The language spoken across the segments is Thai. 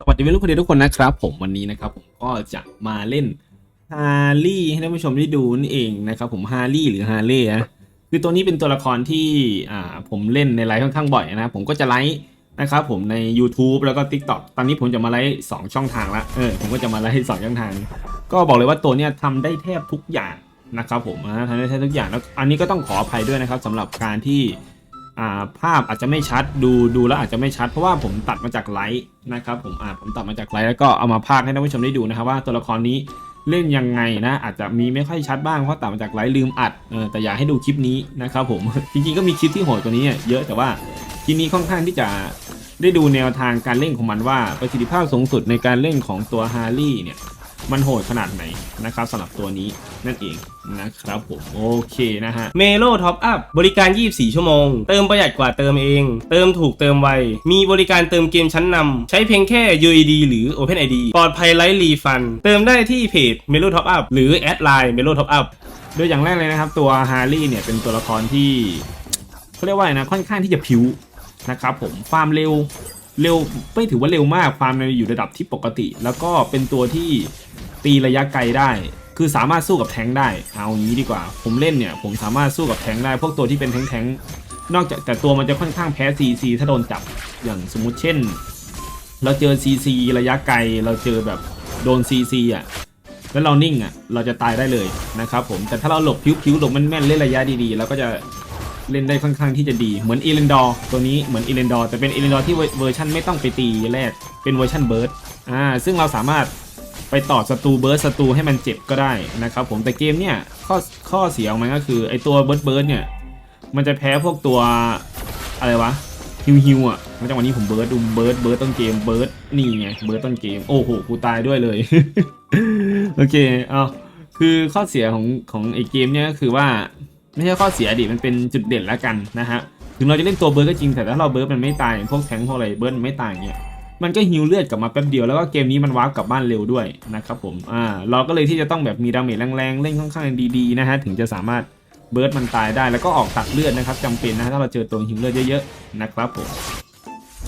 สวัสดีวัยรุ่นคนเดียวทุกคนนะครับ ผมวันนี้นะครับผมก็จะมาเล่นฮาร์ลี่ให้ท่านผู้ชมได้ดูนี่เองนะครับผมฮาร์ลี่หรือฮาร์เล่นะคือตัวนี้เป็นตัวละครที่อ่าผมเล่นในไลฟ์ค่อนข้างบ่อยนะผมก็จะไลฟ์นะครับผมใน YouTube แล้วก็ TikTok ตอนนี้ผมจะมาไลฟ์สองช่องทางละเออผมก็จะมาไลฟ์สองช่องทาง ก็บอกเลยว่าตัวเนี้ยทำได้แทบทุกอย่างนะครับผมทำได้แทบทุกอย่างแล้วอันนี้ก็ต้องขออภัยด้วยนะครับสำหรับการที่ ภาพอาจจะไม่ชัดดูดูแล้วอาจจะไม่ชัด เพราะว่าผมตัดมาจากไลฟ์นะครับผมอ่าผมตัดมาจากไลฟ์แล้วก็เอามาพากให้ท่านผู้ชมได้ดูนะครับว่าตัวละครนี้เล่นยังไงนะอาจจะมีไม่ค่อยชัดบ้างเพราะตัดมาจากไลฟ์ลืมอัดเออแต่อยากให้ดูคลิปนี้นะครับผมจริงๆก็มีคลิปที่โหดกว่านี้เยอะแต่ว่าคลิปนี้ค่อนข้างที่จะได้ดูแนวทางการเล่นของมันว่าประสิทธิภาพสูงสุดในการเล่นของตัวฮาร์ลี่เนี่ย มันโหดขนาดไหนนะครับสำหรับตัวนี้นั่นเองนะครับผมโอเคนะฮะเมโลท็อปอัพบริการ 24 ชั่วโมง เติมประหยัดกว่าเติมเอง เติมถูกเติมไว มีบริการเติมเกมชั้นนำใช้เพียงแค่ UID หรือ OpenID ปลอดภัยไร้รีฟัน เติมได้ที่เพจ Melo Top Up หรือแอดไลน์ Melo Top Up โดยอย่างแรกเลยนะครับ ตัวฮาร์ลี่เนี่ยเป็นตัวละครที่เขาเรียกว่าอะไรนะค่อนข้างที่จะผิวนะครับผมความเร็วเร็วไม่ถือว่าเร็วมากความเร็วอยู่ระดับที่ปกติ แล้วก็เป็นตัวที่ ตีระยะไกลได้ คือสามารถสู้กับแทงได้ เอางี้ดีกว่า ผมเล่นเนี่ย ผมสามารถสู้กับแทงได้ พวกตัวที่เป็นแทงค์แทงนอกจากแต่ตัวมันจะค่อนข้างแพ้ซีซีถ้าโดนจับ อย่างสมมุติเช่น เราเจอซีซีระยะไกล เราเจอแบบโดนซีซีอะ แล้วเรานิ่งอะ เราจะตายได้เลยนะครับผม แต่ถ้าเราหลบผิวๆหลบแม่นๆเล่นระยะดีๆ เราก็จะเล่นได้ค่อนข้างที่จะดี เหมือนเอเลนดอร์ตัวนี้เหมือนเอเลนดอร์แต่เป็นเอเลนดอร์ที่เวเวอร์ชันไม่ต้องไปตีแรกเป็นเวอร์ชันเบิร์ด อ่า ซึ่งเราสามารถ ไปต่อศัตรูเบิร์ดศัตรูให้มันเจ็บก็ได้นะครับผมแต่เกมเนี่ยข้อข้อเสียของมันก็คือไอตัวเบิร์ดเบิร์ดเนี่ยมันจะแพ้พวกตัวอะไรวะฮิวฮิวอะมาจังหวะนี้ผมเบิร์ดดูเบิร์ดเบิร์ดต้นเกมเบิร์ดนี่ไงเบิร์ดต้นเกมโอ้โหกูตายด้วยเลย โอเคเอาคือข้อเสียของของไอเกมเนี่ยก็คือว่าไม่ใช่ข้อเสียดิมันเป็นจุดเด่นแล้วกันนะฮะถึงเราจะเล่นตัวเบิร์ดก็จริงแต่ถ้าเราเบิร์ดมันไม่ตายพวกแทงพวกอะไรเบิร์ดมันไม่ตายเนี่ย มันก็ฮิวเลือดกลับมาแป๊บเดียวแล้วก็เกมนี้มันวาร์ปกลับบ้านเร็วด้วยนะครับผมอ่าเราก็เลยที่จะต้องแบบมีดาเมจแรงๆเล่นค่อนข้างดีๆนะฮะถึงจะสามารถเบิร์ดมันตายได้แล้วก็ออกตัดเลือดนะครับจำเป็นนะถ้าเราเจอตัวฮิวเลือดเยอะๆนะครับผม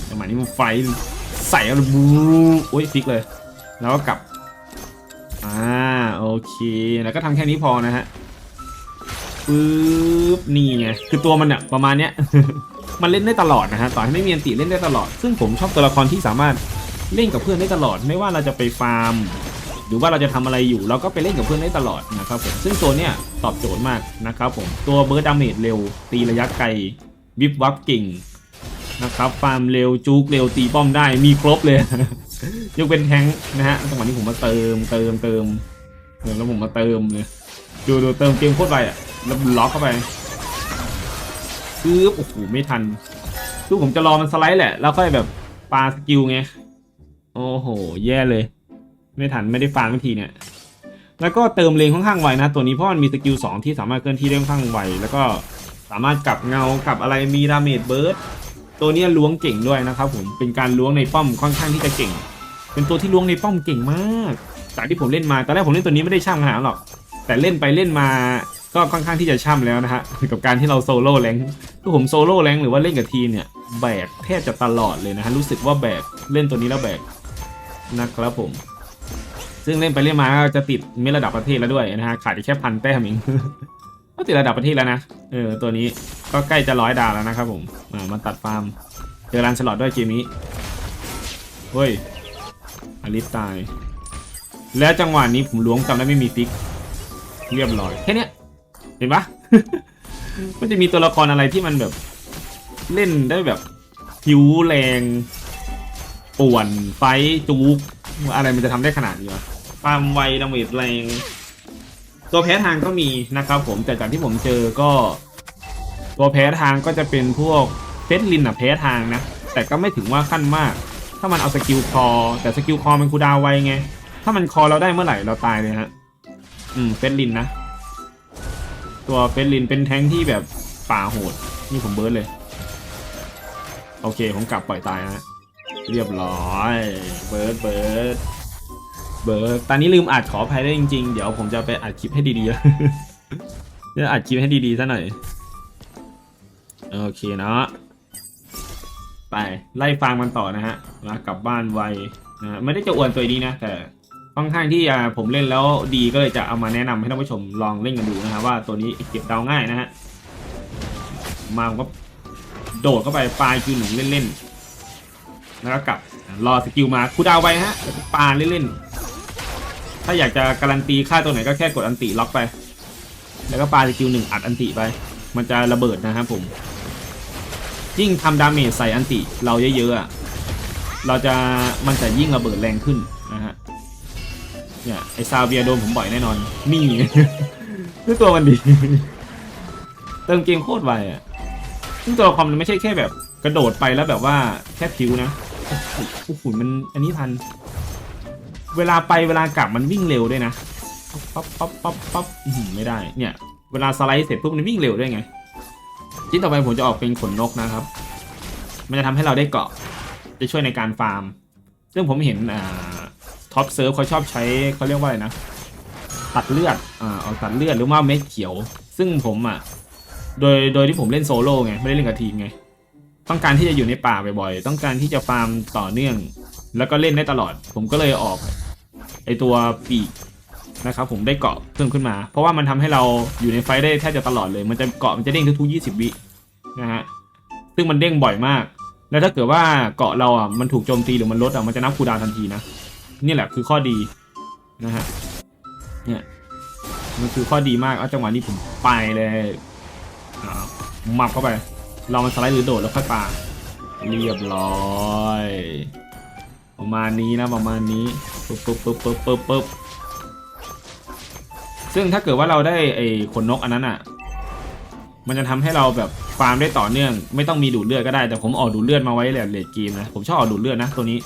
จังหวะนี้มันไฟใส่แล้วบูโอ้ยฟิกเลย แล้วก็กลับอ่าโอเคแล้วก็ทำแค่นี้พอนะฮะปึ๊บนี่ไงคือตัวมันเนี่ยประมาณเนี้ย มันเล่นได้ตลอดนะฮะต่อให้ไม่มีอันติเล่นได้ตลอด ซึ่งผมชอบตัวละครที่สามารถเล่นกับเพื่อนได้ตลอด ไม่ว่าเราจะไปฟาร์ม หรือว่าเราจะทำอะไรอยู่เราก็ไปเล่นกับเพื่อนได้ตลอดนะครับผมซึ่งตัวเนี้ยตอบโจทย์มากนะครับผมตัวเบิร์ดดาเมจเร็ว ตีระยะไกลวิบวับเก่งนะครับฟาร์มเร็วจูกเร็วตีป้อมได้มีครบเลยยกเป็นแทงนะฮะจังหวะนี้ผมมาเติมเติมเติมแล้วผมมาเติมเลยดูดูเติมเกมโคตรไวอะแล้วล็อกเข้าไป ปึ๊บโอ้โหไม่ทันคือผมจะรอมันสไลด์แหละ แล้วค่อยแบบปาสกิลไง โอ้โห แย่เลย ไม่ทันไม่ได้ฟาร์มทันทีเนี่ย แล้วก็เติมเลงค่อนข้างไวนะ ตัวนี้เพราะมันมีสกิลสองที่สามารถเคลื่อนที่ได้ค่อนข้างไว แล้วก็สามารถกลับเงากลับอะไรมีดาเมจเบิร์ดตัวนี้ล้วงเก่งด้วยนะครับผม เป็นการล้วงในป้อมค่อนข้างที่จะเก่ง เป็นตัวที่ล้วงในป้อมเก่งมาก จากที่ผมเล่นมา ตอนแรกผมเล่นตัวนี้ไม่ได้ช่ำขนาดหรอก แต่เล่นไปเล่นมา ก็ค่อนข้างที่จะช่ำแล้วนะฮะกับการที่เราโซโล่แรงคือผมโซโล่แรงหรือว่าเล่นกับทีมเนี่ยแบกแทบจะตลอดเลยนะฮะรู้สึกว่าแบกเล่นตัวนี้แล้วแบกนะครับผม ซึ่งเล่นไปเล่นมาก็จะติดเมตระดับประเทศแล้วด้วยนะฮะขาดแค่พันแต้มเองก็ติดระดับประเทศแล้วนะเออตัวนี้ก็ใกล้จะร้อยดาวแล้วนะครับผมอ่ามาตัดฟาร์มเจอรันสลอดด้วยเกมนี้เฮ้ยอลิสตาย แล้วจังหวะนี้ผมล้วงจำได้ไม่มีฟิก เรียบร้อยแค่เนี้ย เห็นปะมันจะมีตัวละครอะไรที่มันแบบ เล่นได้แบบผิวแรงป่วนไฟท์จูกอะไรมันจะทำได้ขนาดนี้วะความไวดาเมจแรง ตัวแพ้ทางก็มีนะครับผมแต่จากที่ผมเจอก็ ตัวแพ้ทางก็จะเป็นพวกเฟสลินอะแพ้ทางนะ แต่ก็ไม่ถึงว่าขั้นมาก ถ้ามันเอาสกิลคอ แต่สกิลคอมันคูลดาวน์ไวไง ถ้ามันคอเราได้เมื่อไหร่เราตายเลยฮะ อืมเฟสลินนะ ตัวเฟสลินเป็นแท้งที่แบบป่าโหด นี่ผมเบิร์ดเลย โอเคผมกลับปล่อยตายนะเรียบร้อย เบิร์ดเบิร์ดเบิร์ดตอนนี้ลืมอัดขออภัยได้จริงๆ เดี๋ยวผมจะไปอัดคลิปให้ดีๆจะอัดคลิปให้ดีๆซะหน่อย โอเคเนาะไปไล่ฟังมันต่อนะฮะมากลับบ้านไวนะไม่ได้จะอวนตัวนี้นะแต่ ค่อนข้างที่ผมเล่นแล้วดีก็เลยจะเอามาแนะนำให้ท่านผู้ชมลองเล่นกันดูนะครับว่าตัวนี้เก็บดาวง่ายนะฮะมาผมก็โดดเข้าไปปลาคิวหนึ่งเล่นๆแล้วก็กลับรอสกิลมาคูดาวไปฮะแล้วก็ปาเล่นๆถ้าอยากจะการันตีค่าตัวไหนก็แค่กดอันติล็อกไป แล้วก็ปาสกิลหนึ่งอัดอันติไป มันจะระเบิดนะครับผมยิ่งทำดาเมจใส่อันติเราเยอะๆเราจะมันจะยิ่งระเบิดแรงขึ้นนะฮะ เนี่ยไอซาเวียโดนผมบ่อยแน่นอน นี่ด้วยตัวมันดี เติมเกมโคตรไวอะซึ่งตัวละครมันไม่ใช่แค่แบบ กระโดดไปแล้วแบบว่าแค่ผิวนะโอ้โหมันอันนี้ทัน เวลาไปเวลากลับมันวิ่งเร็วด้วยนะปั๊บปั๊บปั๊บปั๊บหือไม่ได้ เนี่ย เวลาสไลด์เสร็จปุ๊บมันวิ่งเร็วด้วยไงชิ้นต่อไปผมจะออกเป็นขนนกนะครับ มันจะทำให้เราได้เกาะ จะช่วยในการฟาร์ม ซึ่งผมเห็นอ่า ท็อปเซิร์ฟเขาชอบใช้เขาเรียกว่าอะไรนะ ตัดเลือดอ่าเอาตัดเลือดหรือว่าเม็ดเขียว ซึ่งผมอะโดยโดยที่ผมเล่นโซโล่ไงไม่ได้เล่นกับทีมไงต้องการที่จะอยู่ในป่าบ่อยๆต้องการที่จะฟาร์มต่อเนื่อง แล้วก็เล่นได้ตลอด ผมก็เลยออกไอตัวปีกนะครับผมได้เกาะเพิ่มขึ้นมา เพราะว่ามันทำให้เราอยู่ในไฟได้แทบจะตลอดเลยมันจะเกาะมันจะเด้งทุกๆ20 วินะฮะซึ่งมันเด้งบ่อยมาก แล้วถ้าเกิดว่าเกาะเราอะมันถูกโจมตีหรือมันลดอะมันจะนับคูดาวน์ทันทีนะ นี่แหละคือข้อดีนะฮะเนี่ยมันคือข้อดีมากเอาจังหวะนี้ผมไปเลยอ่าหมับเข้าไป เรามันสไลด์หรือโดดแล้วค่อยปาเรียบร้อย ประมาณนี้นะประมาณนี้ปึ๊บปึ๊บปึ๊บปึ๊บปึ๊บปึ๊บซึ่งถ้าเกิดว่าเราได้ไอ้ขนนกอันนั้นอะ มันจะทำให้เราแบบฟาร์มได้ต่อเนื่อง ไม่ต้องมีดูดเลือดก็ได้แต่ผมออกดูดเลือดมาไว้แหละเลดเกมนะผมชอบออกดูดเลือดนะตัวนี้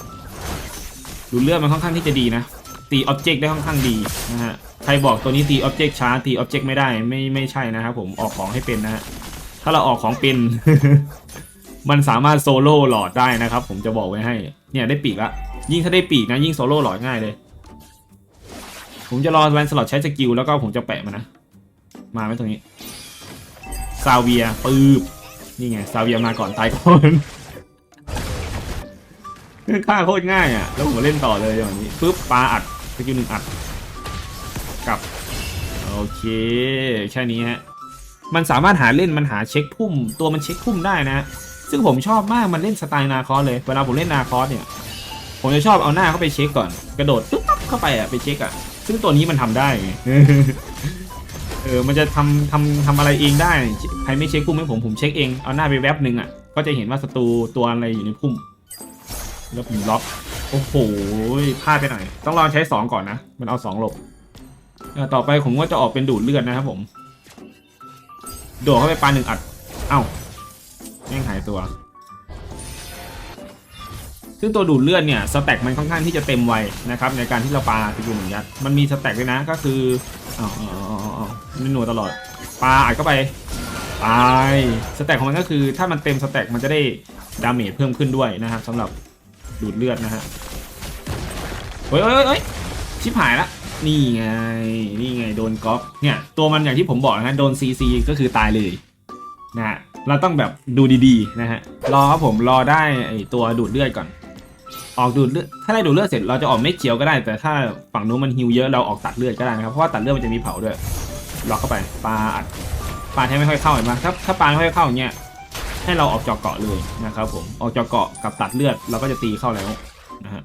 ดูเลือดมันค่อนข้างที่จะดีนะตีอ็อบเจกต์ได้ค่อนข้างดีนะฮะใครบอกตัวนี้ตีอ็อบเจกต์ช้าตีอ็อบเจกต์ไม่ได้ไม่ไม่ใช่นะครับผมออกของให้เป็นนะฮะถ้าเราออกของเป็น มันสามารถโซโล่หลอดได้นะครับ ผมจะบอกไว้ให้ เนี่ยได้ปีกละยิ่งถ้าได้ปีกนะยิ่งโซโล่หลอดง่ายเลย ผมจะรอแวนสล็อตใช้สกิลแล้วก็ผมจะแปะมันนะมาไหมตรงนี้ซาเวียปืบนี่ไงซาเวียมาก่อนตายก่อน ฆ่าโคตรง่ายอะ แล้วผมเล่นต่อเลยอย่างนี้ปึ๊บปลาอัดสกิลหนึ่งอัดกลับ โอเค แค่นี้ฮะ มันสามารถหาเล่นมันหาเช็คพุ่ม ตัวมันเช็คพุ่มได้นะ ซึ่งผมชอบมากมันเล่นสไตล์นาคอสเลย เวลาผมเล่นนาคอสเนี่ย ผมจะชอบเอาหน้าเข้าไปเช็คก่อน กระโดดตุ๊บปั๊บเข้าไปอะไปเช็คอะ ซึ่งตัวนี้มันทำได้เออ มันจะทำทำทำอะไรเองได้ ใครไม่เช็คพุ่มให้ผม ผมเช็คเอง เอาหน้าไปแวบหนึ่งอะ ก็จะเห็นว่าศัตรูตัวอะไรอยู่ในพุ่ม แล้วผมล็อก โอ้โหพลาดไปหน่อย ต้องลองใช้สองก่อนนะ มันเอาสองหลบเออต่อไปผมก็จะออกเป็นดูดเลือดนะครับผม โดดเข้าไปปาหนึ่งอัด เอ้าแม่งหายตัว ซึ่งตัวดูดเลือดเนี่ย สแต็กมันค่อนข้างที่จะเต็มไวนะครับ ในการที่เราปาสกิลหนึ่งยัด มันมีสแต็กด้วยนะ ก็คืออ๋ออ๋ออ๋อมันหน่วตลอด ปาอัดเข้าไปตาย สแต็กของมันก็คือถ้ามันเต็มสแต็กมันจะได้ดาเมจเพิ่มขึ้นด้วยนะครับสำหรับ ดูดเลือดนะฮะเฮ้ยเฮ้ยเฮ้ยชิบหายละนี่ไง นี่ไงโดนก๊อปเนี่ยตัวมันอย่างที่ผมบอกนะฮะโดนซีซีก็คือตายเลยนะฮะเราต้องแบบดูดีๆนะฮะรอครับผมรอได้ไอตัวดูดเลือดก่อน ออกดูดเลือดถ้าได้ดูดเลือดเสร็จเราจะออกเม็ดเขียวก็ได้ แต่ถ้าฝั่งนู้นมันฮิวเยอะเราออกตัดเลือดก็ได้นะครับเพราะว่าตัดเลือดมันจะมีเผาด้วยล็อกเข้าไปปลาอัดปลาแทบไม่ค่อยเข้าเห็นไหมถ้าถ้าปลาไม่ค่อยเข้าอย่างเงี้ย ให้เราออกจอกเกาะเลยนะครับผมออกจอกเกาะกับตัดเลือดเราก็จะตีเข้าแล้วนะฮะ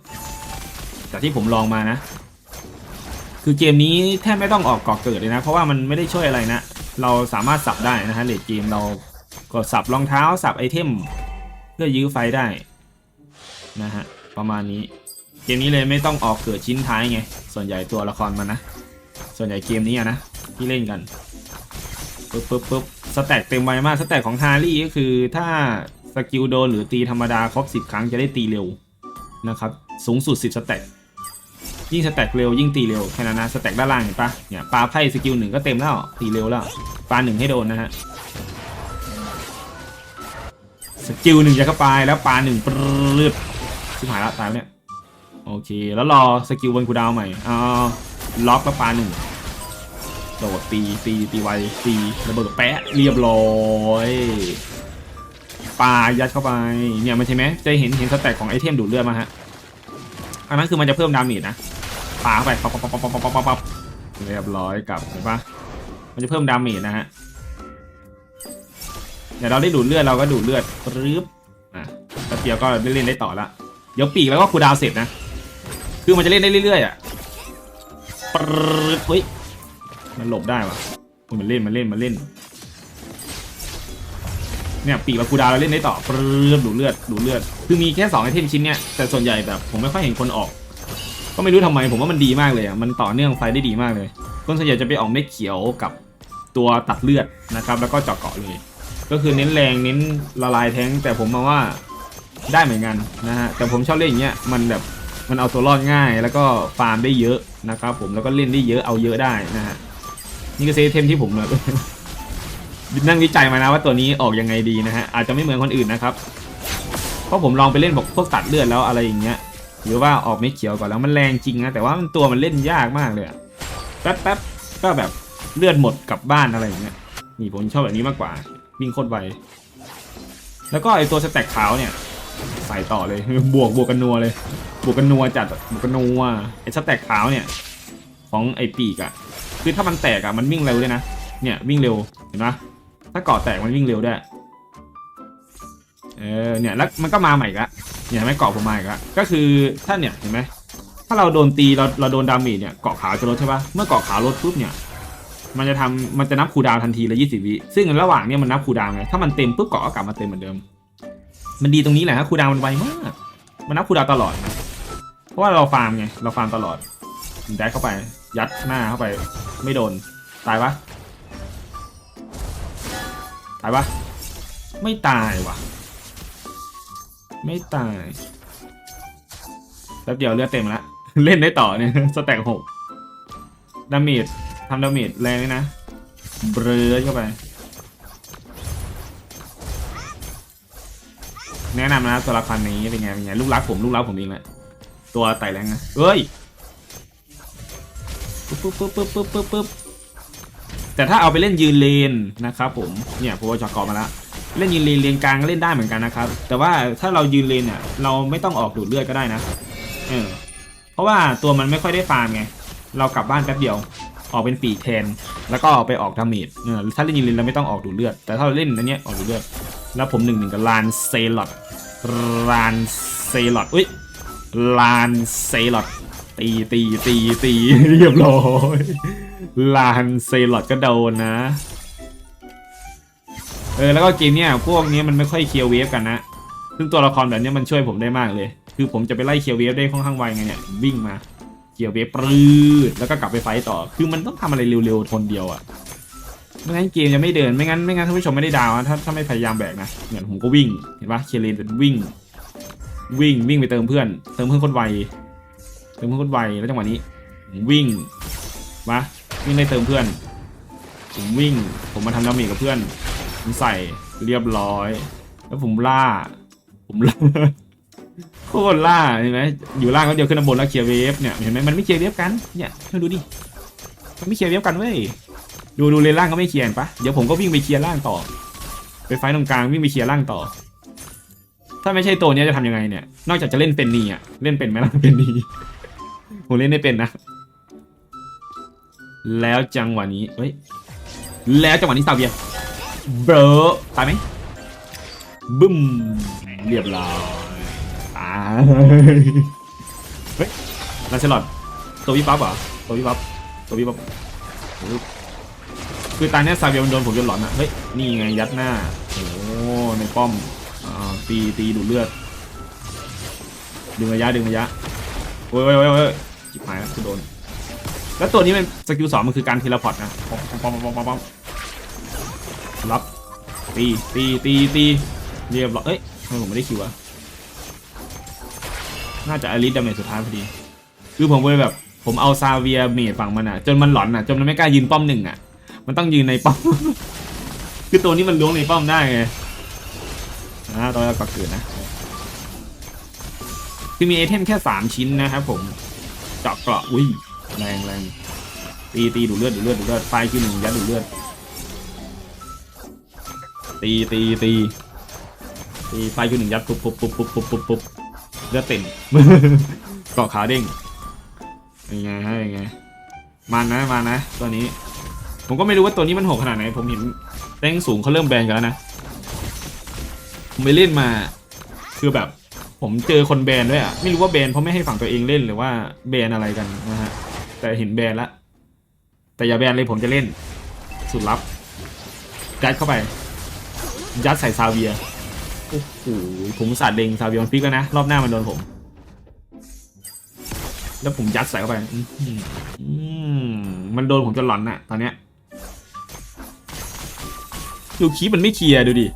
จากที่ผมลองมานะ คือเกมนี้แทบไม่ต้องออกเกาะเกิดเลยนะ เพราะว่ามันไม่ได้ช่วยอะไรนะ เราสามารถสับได้นะฮะเลดเกมเราก็สับรองเท้าสับไอเทมเพื่อยื้อไฟได้นะฮะประมาณนี้เกมนี้เลยไม่ต้องออกเกิดชิ้นท้ายไงส่วนใหญ่ตัวละครมันนะ ส่วนใหญ่เกมนี้นะที่เล่นกัน ปึ๊บปึ๊บปึ๊บสแต็กเต็มไวมากสแต็กของฮารี่ก็คือถ้าสกิลโดนหรือตีธรรมดาครบ 10 ครั้งจะได้ตีเร็วนะครับสูงสุด 10 สแต็กยิ่งสแต็กเร็วยิ่งตีเร็วแค่นั้นนะสแต็กด้านล่างเห็นปะเนี่ยปลาไพ่สกิลหนึ่งก็เต็มแล้วตีเร็วแล้วปลาหนึ่งให้โดนนะฮะสกิลหนึ่งจะเข้าไปแล้วปลาหนึ่งปลืดชิบหายละตายแล้วเนี่ยโอเค แล้วรอสกิลบนคูดาวใหม่เอาล็อกแล้วปลาหนึ่ง โดดตีตีตีไวตีระเบิดแปะเรียบร้อยปายัดเข้าไปเนี่ยมันใช่ไหมจะเห็นเห็นสแต็กของไอเทมดูดเลือดมาฮะอันนั้นคือมันจะเพิ่มดาเมจนะปาเข้าไปปั๊บปั๊บปั๊บปั๊บปั๊บปั๊บเรียบร้อยกลับเห็นปะมันจะเพิ่มดาเมจนะฮะเดี๋ยวเราได้ดูดเลือดเราก็ดูดเลือดรึบอะแป๊บเดียวก็ได้เล่นได้ต่อละเดี๋ยวปีกแล้วก็คูดาวเสร็จนะ คือมันจะเล่นได้เรื่อยๆอะปรึบเฮ้ย มันหลบได้วะมันเล่นมันเล่นมันเล่น เนี่ยปีกกับคูดาเราเล่นได้ต่อปรึบดูเลือดดูเลือด คือมีแค่สองไอเทมชิ้นเนี่ยแต่ส่วนใหญ่แบบผมไม่ค่อยเห็นคนออก ก็ไม่รู้ทำไมผมว่ามันดีมากเลยอะมันต่อเนื่องไฟได้ดีมากเลยคนส่วนใหญ่จะไปออกเม็ดเขียวกับตัวตัดเลือดนะครับ แล้วก็เจาะเกาะเลย ก็คือเน้นแรงเน้นละลายแท้งแต่ผมมาว่าได้เหมือนกันนะฮะแต่ผมชอบเล่นอย่างเงี้ยมันแบบมันเอาตัวรอดง่าย แล้วก็ฟาร์มได้เยอะนะครับผมแล้วก็เล่นได้เยอะเอาเยอะได้นะฮะ นี่ก็เซตเทมที่ผมแบบนั่งวิจัยมานะว่าตัวนี้ออกยังไงดีนะฮะอาจจะไม่เหมือนคนอื่นนะครับเพราะผมลองไปเล่นบอกพวกตัดเลือดแล้วอะไรอย่างเงี้ยหรือว่าออกไม่เขียวก่อนแล้วมันแรงจริงนะแต่ว่ามันตัวมันเล่นยากมากเลยแป๊บแป๊บก็แบบเลือดหมดกลับบ้านอะไรอย่างเงี้ยนี่ผมชอบแบบนี้มากกว่าวิ่งโคตรไวแล้วก็ไอตัวสแต็กขาวเนี่ยใส่ต่อเลยบวกบวกกันนัวเลยบวกกันนัวจัดบวกกันนัวไอสแต็กขาวเนี่ยของไอปีกอะ คือถ้ามันแตกอะมันวิ่งเร็วด้วยนะ เนี่ยวิ่งเร็วเห็นปะถ้าเกาะแตกมันวิ่งเร็วด้วยเออเนี่ยแล้วมันก็มาใหม่กละเนี่ยไม่เกาะผมมาอีกละก็คือถ้าเนี่ยเห็นไหมถ้าเราโดนตีเราเราโดนดาเมจเนี่ยเกาะขาจะลดใช่ปะเมื่อเกาะขาลดปุ๊บเนี่ยมันจะทำมันจะนับคูดาวทันทีละ20วิซึ่งระหว่างเนี่ยมันนับคูดาวไงถ้ามันเต็มปุ๊บเกาะก็กลับมาเต็มเหมือนเดิม มันดีตรงนี้แหละฮะคูดาวมันไวมาก มันนับคูดาวตลอด เพราะว่าเราฟาร์มไงเราฟาร์มตลอด แดกเข้าไป ยัดหน้าเข้าไป ไม่โดน ตายปะตายปะไม่ตายว่ะ ไม่ตาย แป๊บเดียวเลือดเต็มละ เล่นได้ต่อเนี่ยสแต็กหกดาเมจทำดาเมจแรงเลยนะ เบรอเข้าไป แนะนำนะตัวละครนี้เป็นไงเป็นไงลูกรักผมลูกรักผมเองแหละตัวไต่แรงนะเฮ้ย ปึ๊บปึ๊บปึ๊บปึ๊บปึ๊บปึ๊บปึ๊บแต่ถ้าเอาไปเล่นยืนเลนนะครับผมเนี่ยผมจากกอมาละเล่นยืนเลนเลนกลางก็เล่นได้เหมือนกันนะครับ แต่ว่าถ้าเรายืนเลนเนี่ยเราไม่ต้องออกดูดเลือดก็ได้นะเออเพราะว่าตัวมันไม่ค่อยได้ฟาร์มไงเรากลับบ้านแป๊บเดียวออกเป็นปีแทน แล้วก็ไปออกดาเมจเออถ้าเล่นยืนเลนเราไม่ต้องออกดูดเลือด แต่ถ้าเราเล่นอันเนี้ยออกดูดเลือด แล้วผมหนึ่งหนึ่งกับลานเซลอดลานเซลอดอุ้ยลานเซลอด ตีตีตีตีเรียบร้อยลานเซลอดก็โดนนะ เออแล้วก็เกมเนี้ยพวกนี้มันไม่ค่อยเคลียร์เวฟกันนะ ซึ่งตัวละครแบบเนี้ยมันช่วยผมได้มากเลย คือผมจะไปไล่เคลียร์เวฟได้ค่อนข้างไวไงเนี่ยวิ่งมาเคลียร์เวฟปรืดแล้วก็กลับไปไฟต่อ คือมันต้องทำอะไรเร็วๆทนเดียวอะ่ะไม่งั้นเกมจะไม่เดินไม่งั้นไม่งั้นท่านผู้ชมไม่ได้ดาวนะถ้าถ้าไม่พยายามแบกนะเนี่ยผมก็วิ่งเห็นปะเคลียร์เลนเป็นวิ่ง วิ่งวิ่งไปเติมเพื่อน เติมเพื่อนคนไว เติมเพื่อนคนไวแล้วจังหวะนี้ผมวิ่งมาวิ่งได้เติมเพื่อน ผมวิ่ง ผมมาทำดาเมจกับเพื่อน ผมใส่เรียบร้อย แล้วผมล่า ผมล่าโคตรล่าเห็นไหมอยู่ล่างก็เดียวขึ้นมาบนแล้วเคลียร์เวฟเนี่ยเห็นไหมมันไม่เคลียร์เวฟกันเนี่ยดูดิมันไม่เคลียร์เวฟกันเว้ยดูดูเลนล่างก็ไม่เคลียร์ปะเดี๋ยวผมก็วิ่งไปเคลียร์ล่างต่อ ไปไฟตรงกลางวิ่งไปเคลียร์ล่างต่อ ถ้าไม่ใช่ตัวนี้จะทำยังไงเนี่ย นอกจากจะเล่นเป็นนีอะเล่นเป็นไหมล่ะเป็นนี ผมเล่นไม่เป็นนะ แล้วจังหวะนี้เฮ้ย แล้วจังหวะนี้ซาเวียเบรอตายไหมบึ้ม เรียบร้อยตายเฮ้ยลาเซลอดตัววิบับเหรอตัววิบับตัววิบับคือตอนนี้ยซาเวียมันโดนผมจนหลอนอะเฮ้ย นี่ไงยัดหน้า โอ้ในป้อมอ่าตีตีดูดเลือด ดึงระยะดึงระยะโอ้ยโอ้ยโอ้ย จิบหายแล้วคือโดน แล้วตัวนี้มันสกิลสองมันคือการเทเลพอร์ตนะปอมปอมปอมปอมปอมรับตีตีตีตีเรียบร้อยเอ้ยทำไมผมไม่ได้คิวอะน่าจะอลิสดาเมจสุดท้ายพอดี คือผมเลยแบบ ผมเอาซาเวียเมจฝั่งมันอะจนมันหลอนอะจนมันไม่กล้ายืนป้อมหนึ่งอะมันต้องยืนในป้อม คือตัวนี้มันล้วงในป้อมได้ไงอ่าตอนเราก็เกิดนะคือมีไอเทมแค่สามชิ้นนะครับผม เจาะเกราะอุ้ยแรงแรงตีตีดูเลือดดูเลือดดูเลือดไฟคือหนึ่งยัดดูเลือด ตีตีตีตีไฟคือหนึ่งยัดปุ๊บปุ๊บปุ๊บปุ๊บปุ๊บปุ๊บปุ๊บเลือดเต็มเกาะขาเด้งยังไงฮะยังไงมันะมันนะตัวนี้ ผมก็ไม่รู้ว่าตัวนี้มันโหดขนาดไหน ผมเห็นแรงสูงเขาเริ่มแบนกันแล้วนะผมไปเล่นมาคือแบบ ผมเจอคนแบนด้วยอะ ไม่รู้ว่าแบนเพราะไม่ให้ฝั่งตัวเองเล่นหรือว่าแบนอะไรกันนะฮะ แต่เห็นแบนละ แต่อย่าแบนเลยผมจะเล่น สุดลับ ยัดเข้าไป ยัดใส่ซาเวีย โอ้โห ผมสาดเลงซาเวียมันฟิกแล้วนะ รอบหน้ามันโดนผม แล้วผมยัดใส่เข้าไปอืมมันโดนผมจนหลอนน่ะ ตอนเนี้ยดูคีมันไม่เคลียร์ดูดิ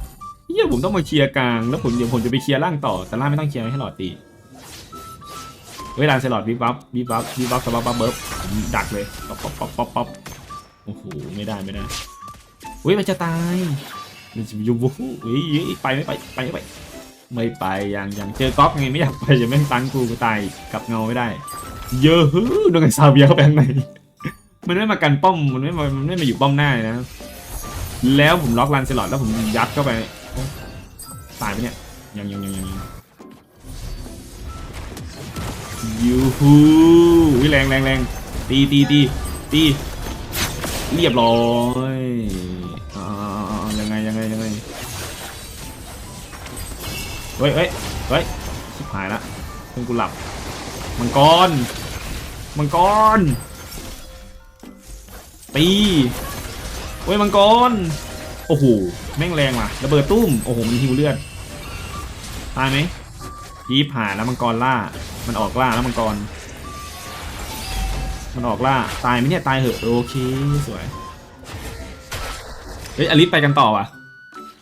ยผมต้องมาเคลียร์กลางแล้วผมเดี๋ยวผมจะไปเคลียร์ล่างต่อแต่ล่างไม่ต้องเคลียร์ให้หลอดตีเวลาเซลอดวิบวับวิบวับวิบวับสบับบับเบิร์บผมดักเลยป๊อปป๊อปป๊อปป๊อปป๊อปโอ้โหไม่ได้ไม่ได้เฮ้ยมันจะตายมันจะยูบูเฮ้ยเฮ้ยไปไม่ไปไปไม่ไปไม่ไปยังยังเจอก๊อกไงไม่อยากไปจะไม่งตันกูกูตายกับเงาไม่ได้ เยอะฮึโดนไอ้ซาเบียเข้าไปข้างในมันไม่มากันป้อมมันไม่มามันไม่มาอยู่ป้อมหน้านะแล้วผมล็อกลันเซลอดแล้วผมยัดเข้าไป ตายไปเนี่ยยังยังยังยังยังยูฮูวิแรงแรงแรงตีตีตีตีเรียบร้อยอ่ายังไงยังไงยังไงเฮ้ยเฮ้ยเฮ้ยชิบหายละเพิ่งกูหลับมังกรมังกรตีเฮ้ยมังกร โอ้โหแม่งแรงว่ะระเบิดตุ้มโอ้โหมันหิวเลือดตายไหมยีบหายแล้วมังกรล่า มันออกล่าแล้วมังกร มันออกล่าตายไหมเนี่ยตายเหอะโอเคสวยเฮ้ยอลิสไปกันต่อว่ะ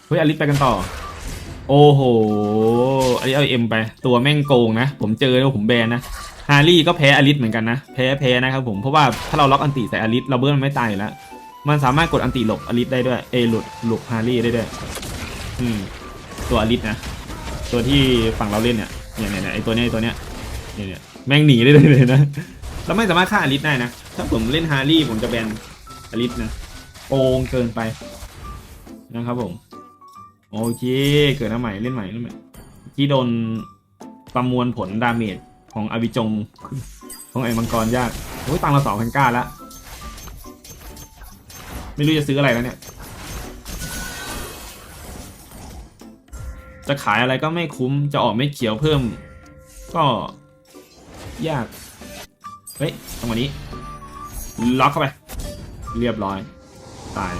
เฮ้ยอลิสไปกันต่อ โอ้โหอลิสเอาเอ็มไป ตัวแม่งโกงนะ ผมเจอแล้วผมแบนนะฮารี่ก็แพ้อลิสเหมือนกันนะ แพ้แพ้นะครับผม เพราะว่าถ้าเราล็อกอันติใส่อลิสเราเบิร์มันไม่ตายแล้ว มันสามารถกดอันติหลบอลิสได้ด้วย เอหลุดหลบฮารี่ได้ด้วย อืม ตัวอลิสนะ ตัวที่ฝั่งเราเล่นเนี่ยเนี่ยเนี่ยไอตัวเนี้ยไอตัวเนี้ยเนี่ยเนี่ยแม่งหนีได้เลยนะเราไม่สามารถฆ่าอลิสได้นะ ถ้าผมเล่นฮารี่ผมจะแบนอลิสนะโกงเกินไป นะครับผม โอเค เกิดน้าใหม่เล่นใหม่เล่นใหม่ที่โดนประมวลผลดาเมจของอวิจง ของไอ้มังกรยากโอ้ยตังเราสองพันก้าแล้ว ไม่รู้จะซื้ออะไรแล้วเนี่ย จะขายอะไรก็ไม่คุ้ม จะออกไม่เขียวเพิ่ม ก็ยาก เฮ้ยตรงวันนี้ ล็อกเข้าไป เรียบร้อย ตาย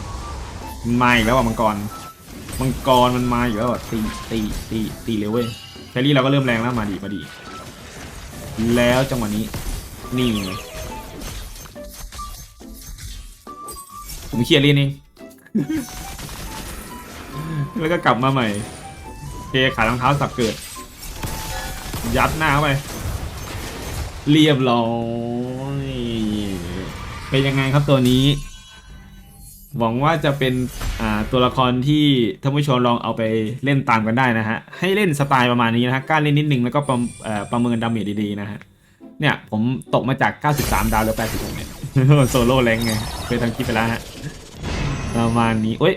มาอีกแล้วว่ะมังกร มังกรมันมาอยู่แล้วอะตีตีตีตีเร็วเว้ยแครี่เราก็เริ่มแรงแล้วมาดีมาดี แล้วจังหวะนี้ นี่ ผมเคลียร์เล่นเอง แล้วก็กลับมาใหม่เทขายรองเท้าสับเกิด ยัดหน้าเขาไป เรียบร้อยเป็นยังไงครับตัวนี้ หวังว่าจะเป็นตัวละครที่ท่านผู้ชมลองเอาไปเล่นตามกันได้นะฮะ ให้เล่นสไตล์ประมาณนี้นะฮะกล้าเล่นนิดนึงแล้วก็ประเอ่อประเมินดาเมจดีๆนะฮะ เนี่ยผมตกมาจาก 93 ดาวเหลือ86เนี่ย โซโล่แรงไงเคยทำคลิปไปแล้วฮะประมาณนี้เอ้ย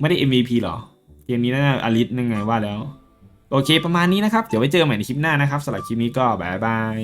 ไม่ได้ MVP หรอ เกมนี้น่าจะอลิสนึงไงว่าแล้ว โอเคประมาณนี้นะครับ เดี๋ยวไว้เจอกันใหม่ในคลิปหน้านะครับสำหรับคลิปนี้ก็บายบาย